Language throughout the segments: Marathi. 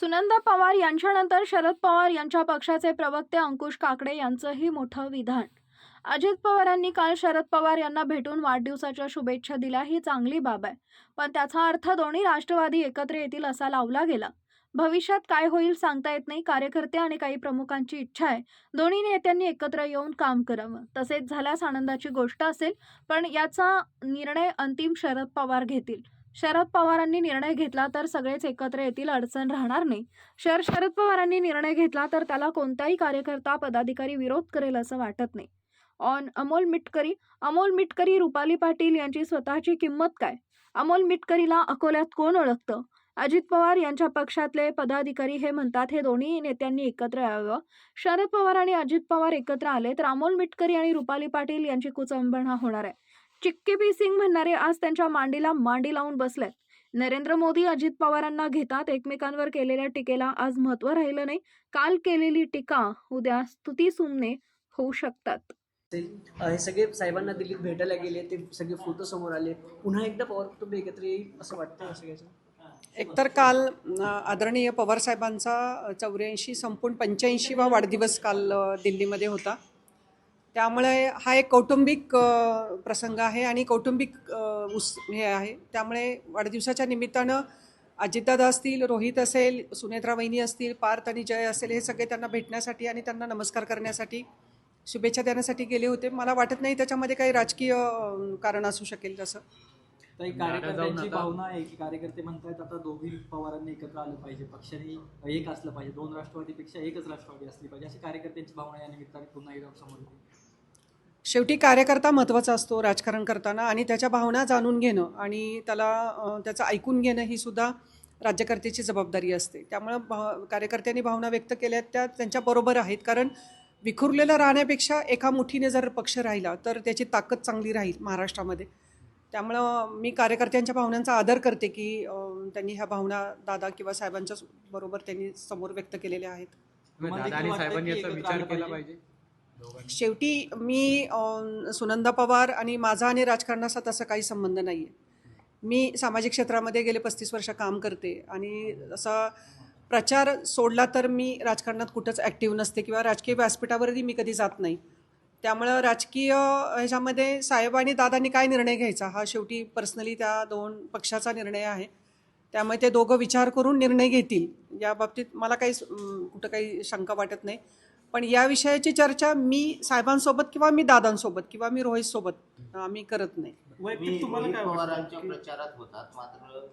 सुनंदा पवार यांच्यानंतर शरद पवार यांच्या पक्षाचे प्रवक्ते अंकुश काकडे यांचंही मोठं विधान. अजित पवारांनी काल शरद पवार यांना भेटून वाढदिवसाच्या शुभेच्छा दिल्या ही चांगली बाब आहे. पण त्याचा अर्थ दोन्ही राष्ट्रवादी एकत्र येतील असा लावला गेला. भविष्यात काय होईल सांगता येत नाही. कार्यकर्ते आणि काही प्रमुखांची इच्छा आहे. दोन्ही नेत्यांनी एकत्र येऊन काम करावं. तसेच झाल्यास आनंदाची गोष्ट असेल पण याचा निर्णय अंतिम शरद पवार घेतील. शरद पवारांनी निर्णय घेतला तर सगळेच एकत्र येतील अडचण राहणार नाही. शर शरद पवारांनी निर्णय घेतला तर त्याला कोणताही कार्यकर्ता पदाधिकारी विरोध करेल असं वाटत नाही. ऑन अमोल मिटकरी अमोल मिटकरी रुपाली पाटील यांची स्वतःची किंमत काय? अमोल मिटकरीला अकोल्यात कोण ओळखतं? अजित पवार यांच्या पक्षातले पदाधिकारी हे म्हणतात हे दोन्ही नेत्यांनी एकत्र यावं. शरद पवार आणि अजित पवार एकत्र आले तर अमोल मिटकरी आणि रुपाली पाटील यांची कुचंबणा होणार आहे. चिक्की पी सिंग म्हणणारे आज त्यांच्या मांडीला मांडी लावून बसलेत. नरेंद्र मोदी अजित पवारांना घेतात एकमेकांवर केलेल्या टीकेला आज महत्त्व राहिलं नाही. काल केलेली टीका उद्या स्तुती सुमने होऊ शकतात. हे सगळे साहेबांना दिल्लीत भेटायला गेले ते सगळे फोटो समोर आले. पुन्हा एकदा पवार कुटुंब एकत्र येईल असं वाटतं सगळ्याचं? एकतर काल आदरणीय पवारसाहेबांचा चौऱ्याऐंशी संपूर्ण पंच्याऐंशीवा वाढदिवस काल दिल्लीमध्ये होता. त्यामुळे हा एक कौटुंबिक प्रसंग आहे आणि कौटुंबिक उस हे आहे. त्यामुळे वाढदिवसाच्या निमित्तानं अजितदादा असतील रोहित असेल सुनेत्रा वहिनी असतील पार्थ आणि जय असेल हे सगळे त्यांना भेटण्यासाठी आणि त्यांना नमस्कार करण्यासाठी शुभेच्छा देण्यासाठी गेले होते. मला वाटत नाही त्याच्यामध्ये काही राजकीय कारण असू शकेल तसं. काही कार्यकर्त्यांची भावना आहे की कार्यकर्ते म्हणतायत आता दोघी पवारांनी एकत्र आलं पाहिजे पक्षाने एक असलं पाहिजे. दोन राष्ट्रवादीपेक्षा एकच राष्ट्रवादी असली पाहिजे. अशी कार्यकर्त्यांची भावना या निमित्ताने पुन्हा एकदा समोर येते. शेवटी कार्यकर्ता महत्त्वाचा असतो राजकारण करताना आणि त्याच्या भावना जाणून घेणं आणि त्याला त्याचं ऐकून घेणं ही सुद्धा राज्यकर्त्याची जबाबदारी असते. त्यामुळं भा कार्यकर्त्यांनी भावना व्यक्त केल्या त्या त्यांच्याबरोबर आहेत. कारण विखुरलेलं राहण्यापेक्षा एका मुठीने जर पक्ष राहिला तर त्याची ताकद चांगली राहील महाराष्ट्रामध्ये. त्यामुळं मी कार्यकर्त्यांच्या भावनांचा आदर करते की त्यांनी ह्या भावना दादा किंवा साहेबांच्या बरोबर त्यांनी समोर व्यक्त केलेल्या आहेत. दादा आणि साहेबांनी याचा विचार केला पाहिजे? शेवटी मी सुनंदा पवार आणि माझा आणि राजकारणाचा तसा काही संबंध नाही आहे मी सामाजिक क्षेत्रामध्ये गेले पस्तीस वर्ष काम करते आणि असा प्रचार सोडला तर मी राजकारणात कुठंच ॲक्टिव्ह नसते किंवा राजकीय व्यासपीठावरही मी कधी जात नाही. त्यामुळं राजकीय ह्याच्यामध्ये साहेब आणि दादांनी काय निर्णय घ्यायचा? हा शेवटी पर्सनली त्या दोन पक्षाचा निर्णय आहे. त्यामुळे ते दोघं विचार करून निर्णय घेतील. या बाबतीत मला काही कुठं काही शंका वाटत नाही. पण या विषयाची चर्चा मी साहेबांसोबत किंवा मी दादांसोबत किंवा मी रोहितसोबत आम्ही करत नाही. वैयक्तिक तुम्हाला काय वाटतं? प्रचारात होतात मात्र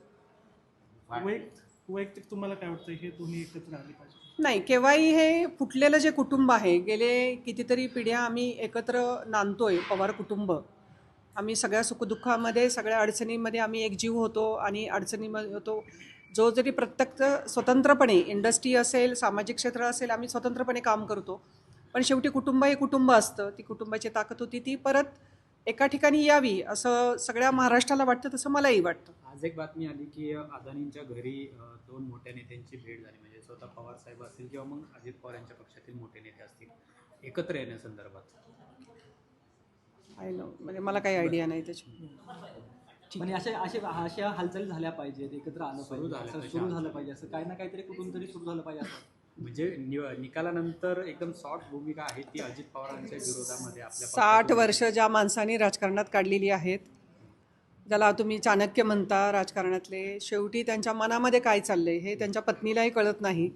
वैयक्तिक वैयक्तिक तुम्हाला काय वाटतं? हे दोन्ही एकत्र आले पाहिजे. नाही केव्हाही हे फुटलेलं जे कुटुंब आहे गेले कितीतरी पिढ्या आम्ही एकत्र नांदतोय पवार कुटुंब. आम्ही सगळ्या सुखदुःखामध्ये सगळ्या अडचणींमध्ये आम्ही एकजीव होतो आणि अडचणीमध्ये होतो. जो जरी प्रत्यक्ष स्वतंत्रपणे इंडस्ट्री असेल सामाजिक क्षेत्र असेल आम्ही स्वतंत्रपणे काम करतो. पण शेवटी कुटुंब हे कुटुंब असतं. ती कुटुंबाची ताकद होती ती परत एका ठिकाणी यावी असं सगळ्या महाराष्ट्राला वाटतं तसं मलाही वाटतं. आज एक बातमी आली की अदानींच्या घरी दोन मोठ्या नेत्यांची भेट झाली. म्हणजे स्वतः पवार साहेब असतील किंवा मग अजित पवार यांच्या पक्षातील मोठे नेते असतील एकत्र येण्यासंदर्भात. आय नो म्हणजे मला काही आयडिया नाही त्याची म्हणजे असे असे अशा हालचाली झाल्या पाहिजेत एकत्र आलं पाहिजे. सुरू झालं पाहिजे असं. काही ना काहीतरी कुठून तरी सुरू झालं पाहिजे असं. म्हणजे नि- निकालानंतर एकदम सॉफ्ट भूमिका आहे ती अजित पवारांच्या विरोधामध्ये आपल्या साठ. वर्ष ज्या माणसांनी राजकारणात काढलेली आहेत ज्याला तुम्ही चाणक्य म्हणता राजकारणातले शेवटी त्यांच्या मनामध्ये काय चाललंय हे त्यांच्या पत्नीलाही कळत नाही.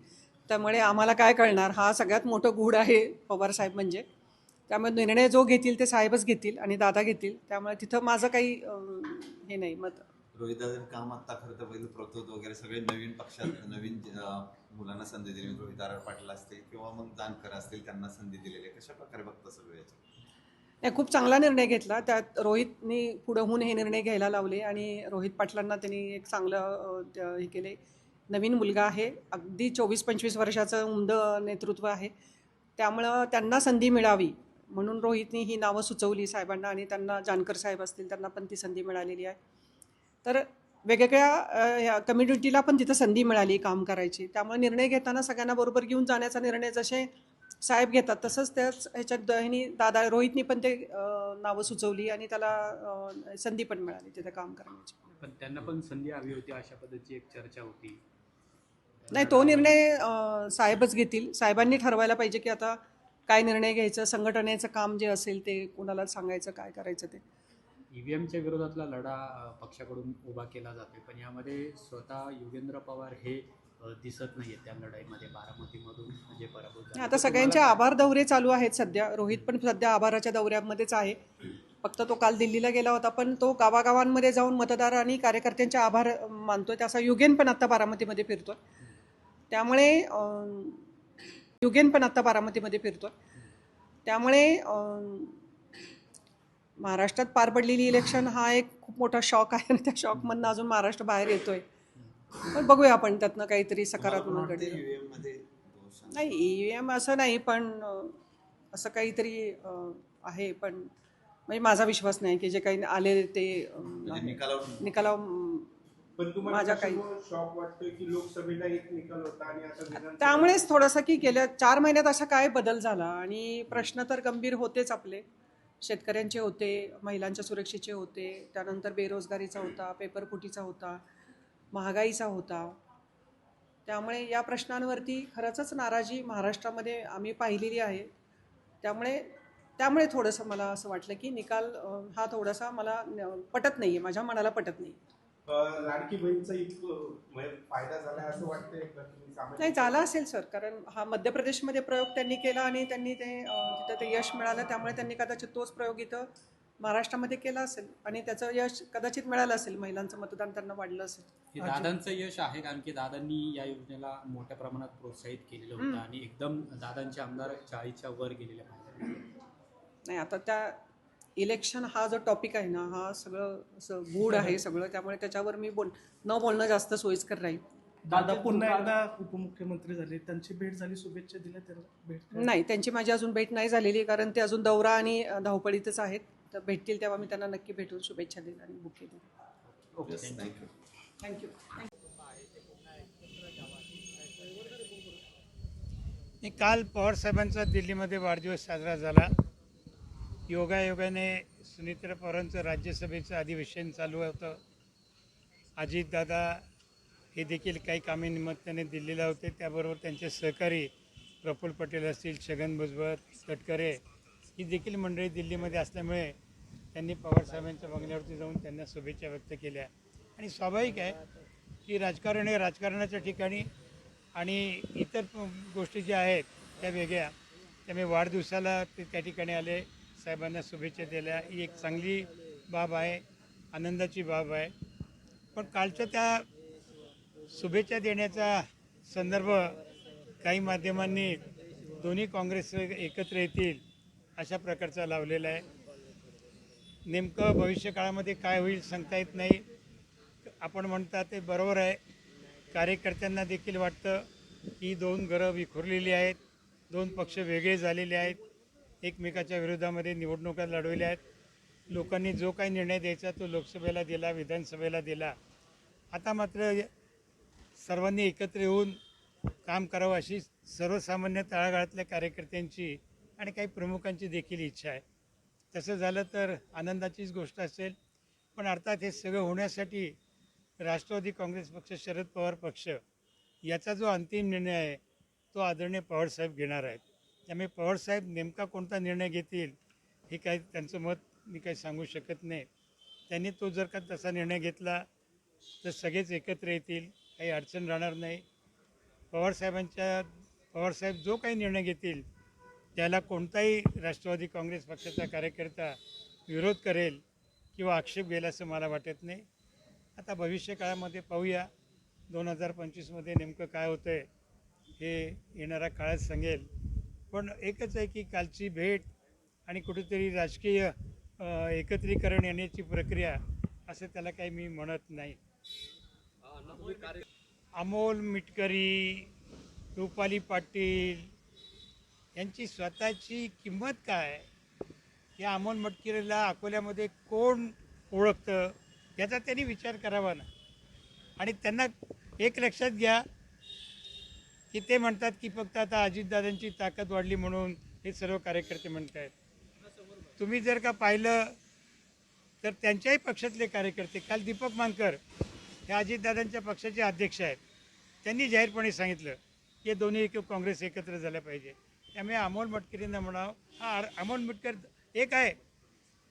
त्यामुळे आम्हाला काय कळणार? हा सगळ्यात मोठं गूढ आहे पवार साहेब म्हणजे. त्यामुळे निर्णय जो घेतील ते साहेबच घेतील आणि दादा घेतील. त्यामुळे तिथं माझं काही हे नाही मत रोहिदाचं काम आता खरं तर पहिलं प्रतोद वगैरे सगळे नवीन पक्षात नवीन अं, मुलांना संधी दिली. रोहित आर पाटील असतील किंवा मग जानकर असतील त्यांना संधी दिलेली आहे. कशा प्रकारे बघता सगळं याचं? नाही खूप चांगला निर्णय घेतला. त्यात रोहितनी पुढं होऊन हे निर्णय घ्यायला लावले आणि रोहित पाटलांना त्यांनी एक चांगलं अं, त्या- हे केले. नवीन मुलगा आहे. अगदी चोवीस पंचवीस वर्षाचं उमद नेतृत्व आहे. त्यामुळं त्यांना संधी मिळावी. म्हणून रोहितनी ही नावं सुचवली साहेबांना आणि त्यांना जानकर साहेब असतील त्यांना पण ती संधी मिळालेली आहे. तर वेगवेगळ्या कम्युनिटीला पण तिथं संधी मिळाली काम करायची. त्यामुळे निर्णय घेताना सगळ्यांना बरोबर घेऊन जाण्याचा निर्णय जसे साहेब घेतात तसंच त्याच ह्याच्यात ह्यांनी दादा रोहितनी पण ते नावं सुचवली आणि त्याला संधी पण मिळाली तिथे काम करण्याची. पण त्यांना पण संधी हवी होती अशा पद्धतीची एक चर्चा होती. नाही तो निर्णय साहेबच घेतील. साहेबांनी ठरवायला पाहिजे की आता काय निर्णय घ्यायचं संघटनेचं काम जे असेल ते कोणाला सांगायचं काय करायचं ते? ईव्हीएमच्या विरोधातला लढा पक्षाकडून उभा केला जातोय. पण यामध्ये स्वतः योगेंद्र पवार हे दिसत नाहीये त्या लढाईमध्ये बारामतीमधून जे पराभूत. आता सगळ्यांचे आभार दौरे चालू आहेत सध्या. रोहित पण सध्या आभाराच्या दौऱ्यामध्येच आहे. फक्त तो काल दिल्लीला गेला होता पण तो गावागावांमध्ये जाऊन मतदार आणि कार्यकर्त्यांचे आभार मानतोय. त्याचा युगेन पण आता बारामतीमध्ये फिरतोय. त्यामुळे युगेन पण आता बारामतीमध्ये फिरतोय. त्यामुळे महाराष्ट्रात पार पडलेली इलेक्शन हा एक खूप मोठा शॉक आहे. आणि त्या शॉकमधनं अजून महाराष्ट्र बाहेर येतोय. पण बघूया आपण त्यातनं काहीतरी सकारात्मक घडेल ईव्हीएम आहे. नाही ई व्ही एम असं नाही पण असं काहीतरी आहे. पण म्हणजे माझा विश्वास नाही की जे काही आले ते अं, म्हणजे निकाला अं, पण तुम्हाला माझ्या काही- कशामुळं शॉक वाटतोय की लोकसभेला एक निकाल होता आणि आता विधानसभेला- त्यामुळेच थोडासा की गेल्या चार महिन्यात असा काय बदल झाला आणि प्रश्न तर गंभीर होतेच आपले. शेतकऱ्यांचे होते महिलांच्या सुरक्षेचे होते त्यानंतर बेरोजगारीचा होता पेपरफुटीचा होता महागाईचा होता. त्यामुळे या प्रश्नांवरती खरंच नाराजी महाराष्ट्रामध्ये आम्ही पाहिलेली आहे. त्यामुळे त्यामुळे थोडंसं मला असं वाटलं की निकाल अं, हा थोडासा मला अं, पटत नाही आहे माझ्या मनाला पटत नाही लाडकी बहीणचा इतकं म्हणजे फायदा झाला असं वाटतंय नाही झाला असेल सर कारण हा मध्य प्रदेशमध्ये प्रयोग त्यांनी केला आणि त्यांनी ते तिथं ते यश मिळालं त्यामुळे त्यांनी कदाचित तोच प्रयोग इथं महाराष्ट्रामध्ये केला असेल आणि त्याचं यश कदाचित मिळालं असेल महिलांचं मतदान त्यांना वाढलं असेल हे दादांचं यश आहे कारण की दादांनी या योजनेला मोठ्या प्रमाणात प्रोत्साहित केलेलं होतं. आणि एकदम दादांचे आमदार चाळीसच्या वर गेलेले पाहिजे नाही आता त्या इलेक्शन हा जो टॉपिक आहे ना हा सगळं असं गूढ आहे सगळं. त्यामुळे त्याच्यावर मी बोल न बोलणं जास्त सोयीस्कर राहील दादा पुन्हा एकदा उपमुख्यमंत्री झाले. त्यांची भेट झाली शुभेच्छा दिल्या त्याला भेट नाही त्यांची माझी अजून भेट नाही झालेली कारण ते अजून दौरा आणि धावपळीतच आहेत. तर भेटतील तेव्हा मी त्यांना नक्की भेटून शुभेच्छा देईल आणि बुके देईल ओके. थँक्यू आणि काल पवार साहेबांचा दिल्लीमध्ये वाढदिवस साजरा झाला. योगायोगाने सुनीत्रा पवारांचं राज्यसभेचं अधिवेशन चालू होतं. अजितदादा हे देखील काही कामे निमित्ताने दिल्लीला होते. त्याबरोबर त्यांचे सहकारी प्रफुल्ल पटेल असतील छगन भुजबळ तटकरे ही देखील मंडळी दिल्लीमध्ये असल्यामुळे त्यांनी पवार साहेबांच्या बंगल्यावरती जाऊन त्यांना शुभेच्छा व्यक्त केल्या. आणि स्वाभाविक आहे की राजकारण हे राजकारणाच्या ठिकाणी आणि इतर गोष्टी ज्या आहेत त्या वेगळ्या. त्यामुळे वाढदिवसाला ते त्या ठिकाणी आले. साहेबांना शुभेच्छा दिल्या. ही एक चांगली बाब आहे आनंदाची बाब आहे. पण कालच्या त्या शुभेच्छा देण्याचा संदर्भ काही माध्यमांनी दोन्ही काँग्रेस एकत्र येतील अशा प्रकारचा लावलेला आहे. नेमकं भविष्यकाळामध्ये काय होईल सांगता येत नाही. आपण म्हणता ते बरोबर आहे. कार्यकर्त्यांना देखील वाटतं की दोन घरं विखुरलेली आहेत दोन पक्ष वेगळे झालेले आहेत. एकमेकाच्या विरोधामध्ये निवडणुका लढवल्या आहेत. लोकांनी जो काही निर्णय द्यायचा तो लोकसभेला दिला विधानसभेला दिला. आता मात्र सर्वांनी एकत्र येऊन काम करावं अशी सर्वसामान्य तळागाळातल्या कार्यकर्त्यांची आणि काही प्रमुखांची देखील इच्छा आहे. तसं झालं तर आनंदाचीच गोष्ट असेल पण अर्थात हे सगळं होण्यासाठी राष्ट्रवादी काँग्रेस पक्ष शरद पवार पक्ष याचा जो अंतिम निर्णय आहे तो आदरणीय पवारसाहेब घेणार आहेत. त्यामुळे पवारसाहेब नेमका कोणता निर्णय घेतील हे काही त्यांचं मत मी काही सांगू शकत नाही. त्यांनी तो जर का तसा निर्णय घेतला तर सगळेच एकत्र येतील काही अडचण राहणार नाही. पवारसाहेबांच्या पवारसाहेब जो काही निर्णय घेतील त्याला कोणताही राष्ट्रवादी काँग्रेस पक्षाचा कार्यकर्ता विरोध करेल किंवा आक्षेप घेईल असं मला वाटत नाही. आता भविष्य काळामध्ये पाहूया दोन हजार पंचवीसमध्ये नेमकं काय होतं आहे हे येणारा काळच सांगेल. पण एकच आहे की कालची भेट आणि कुठेतरी राजकीय एकत्रीकरण येण्याची प्रक्रिया असं त्याला काही मी म्हणत नाही. अमोल मिटकरी रुपाली पाटील यांची स्वतःची किंमत काय? या अमोल मटकिरीला अकोल्यामध्ये कोण ओळखतं? याचा त्यांनी विचार करावा ना. आणि त्यांना एक लक्षात घ्या की ते म्हणतात की फक्त आता अजितदादांची ताकद वाढली म्हणून हे सर्व कार्यकर्ते म्हणत आहेत तुम्ही जर का पाहिलं तर त्यांच्याही पक्षातले कार्यकर्ते काल दीपक मानकर हे अजितदादांच्या पक्षाचे अध्यक्ष आहेत. त्यांनी जाहीरपणे सांगितलं की हे दोन्ही एक काँग्रेस एकत्र झाल्या पाहिजे. त्यामुळे अमोल मटकरींना म्हणावं हा अमोल मटकर एक आहे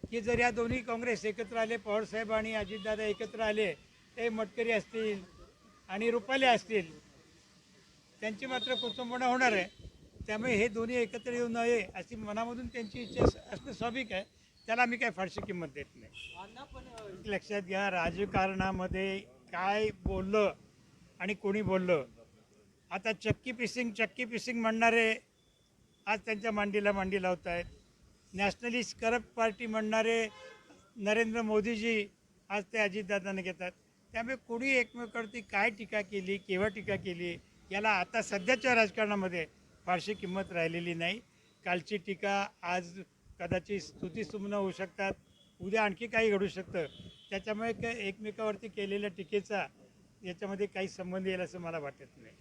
की जर या दोन्ही काँग्रेस एकत्र आले पवारसाहेब आणि अजितदादा एकत्र आले ते मटकरी असतील आणि रुपाले असतील त्यांची मात्र कुचंबणा होणार आहे. त्यामुळे हे दोन्ही एकत्र येऊ नये अशी मनामधून त्यांची इच्छा असणं स्वाभाविक आहे. त्याला आम्ही काय फारशी किंमत देत नाही. लक्षात घ्या राजकारणामध्ये काय बोललं आणि कोणी बोललं. आता चक्की पिसिंग चक्की पिसिंग म्हणणारे आज त्यांच्या मांडीला मांडी लावत आहेत नॅशनलिस्ट करप्ट पार्टी म्हणणारे नरेंद्र मोदीजी आज ते अजितदादांना घेतात. त्यामुळे कोणी एकमेकावरती काय टीका केली केव्हा टीका केली याला आता सध्याच्या राजकारणामध्ये फारशी किंमत राहिलेली नाही. कालची टीका आज कदाचित स्तुतीसुमनं होऊ शकतात. उद्या आणखी काही घडू शकतं. त्याच्यामुळे काय एकमेकावरती केलेल्या टीकेचा याच्यामध्ये काही संबंध येईल असं मला वाटत नाही.